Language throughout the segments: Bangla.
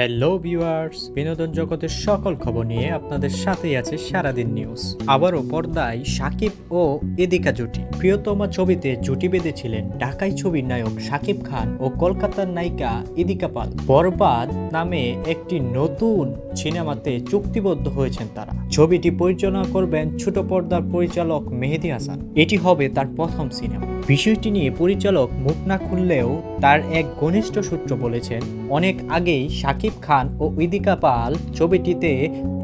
হ্যালো ভিউয়ার্স বিনোদন জগতের সকল খবর নিয়ে আপনাদের সাথেই আছে সারাদিন নিউজ আবারও পর্দায় সাকিব ও এদিকা জুটি। প্রিয়তমা ছবিতে জুটি বেঁধেছিলেন ঢাকাই ছবির নায়ক সাকিব খান ও কলকাতার নায়িকা এদিকা পাল। বরবাদ নামে একটি নতুন সিনেমাতে চুক্তিবদ্ধ হয়েছেন তারা। ছবিটি পরিচালনা করবেন ছোট পর্দার পরিচালক মেহেদি হাসান। এটি হবে তার প্রথম সিনেমা। বিষয়টি নিয়ে পরিচালক মুখ না খুললেও তার এক ঘনিষ্ঠ সূত্র বলেছেন, অনেক আগেই শাকিব খান ও ইদিকা পাল ছবিটিতে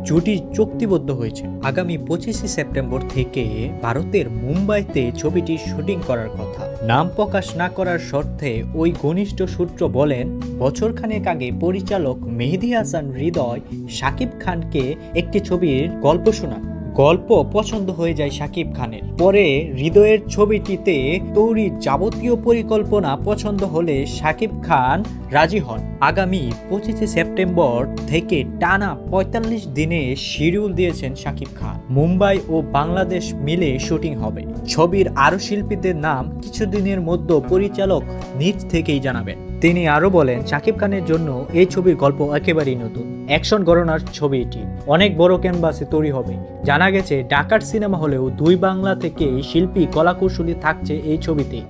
জুটি চুক্তিবদ্ধ হয়েছে। আগামী পঁচিশে সেপ্টেম্বর থেকে ভারতের মুম্বাইতে ছবিটি শুটিং করার কথা। নাম প্রকাশ না করার শর্তে ওই ঘনিষ্ঠ সূত্র বলেন বছরখানেক আগে পরিচালক মেহেদি হাসান হৃদয় শাকিব খানকে একটি ছবির গল্প শোনান। গল্প পছন্দ হয়ে যায় শাকিব খানের। পরে হৃদয়ের ছবিটিতে তৈরির যাবতীয় পরিকল্পনা পছন্দ হলে শাকিব খান রাজি হন। আগামী পঁচিশে সেপ্টেম্বর থেকে টানা পঁয়তাল্লিশ দিনে শিডিউল দিয়েছেন শাকিব খান। মুম্বাই ও বাংলাদেশ মিলে শুটিং হবে। ছবির আরও শিল্পীদের নাম কিছুদিনের মধ্যে পরিচালক নিজ থেকেই জানাবেন। তিনি আরও বলেন, শাকিব খানের জন্য এই ছবির গল্প একেবারেই নতুন। অ্যাকশন গণনার ছবি এটি। অনেক বড় ক্যানভাসে তৈরি হবে। জানা গেছে ডাকার সিনেমা হলেও দুই বাংলা থেকে শিল্পী কলাকুশলী থাকছে এই ছবিতে।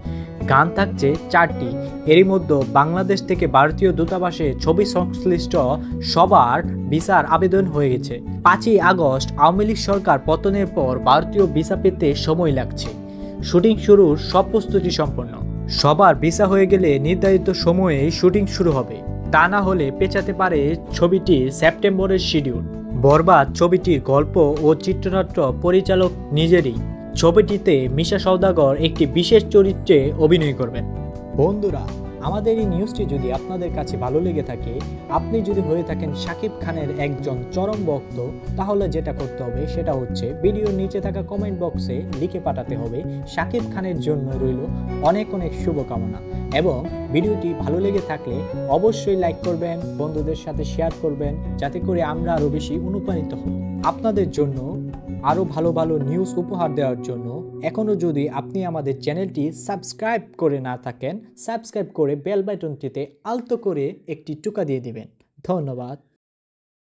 গান থাকছে চারটি। এরই মধ্যে বাংলাদেশ থেকে ভারতীয় দূতাবাসে ছবি সংশ্লিষ্ট সবার ভিসার আবেদন হয়ে গেছে। পাঁচই আগস্ট আওয়ামী লীগ সরকার পতনের পর ভারতীয় ভিসা পেতে সময় লাগছে। শুটিং শুরুর সব প্রস্তুতি সম্পন্ন। সবার ভিসা হয়ে গেলে নির্ধারিত সময়ে শুটিং শুরু হবে। তা না হলে পেঁচাতে পারে ছবিটির সেপ্টেম্বরের শিডিউল। বরবাদ ছবিটির গল্প ও চিত্রনাট্য পরিচালক নিজেরই। ছবিটিতে মিশা সৌদাগর একটি বিশেষ চরিত্রে অভিনয় করবেন। বন্ধুরা আমাদের এই নিউজটি যদি আপনাদের কাছে ভালো লেগে থাকে, আপনি যদি হয়ে থাকেন শাকিব খানের একজন চরম ভক্ত, তাহলে যেটা করতে হবে সেটা হচ্ছে ভিডিওর নিচে থাকা কমেন্ট বক্সে লিখে পাঠাতে হবে, শাকিব খানের জন্য রইল অনেক অনেক শুভকামনা। এবং ভিডিওটি ভালো লেগে থাকলে অবশ্যই লাইক করবেন, বন্ধুদের সাথে শেয়ার করবেন, যাতে করে আমরা আরও বেশি অনুপ্রাণিত হব আপনাদের জন্য আরও ভালো ভালো নিউজ উপহার দেওয়ার জন্য এখনও যদি আপনি আমাদের চ্যানেলটি সাবস্ক্রাইব করে না থাকেন সাবস্ক্রাইব করে বেল বাটনটিতে আলতো করে একটি টুকা দিয়ে দিবেন। ধন্যবাদ।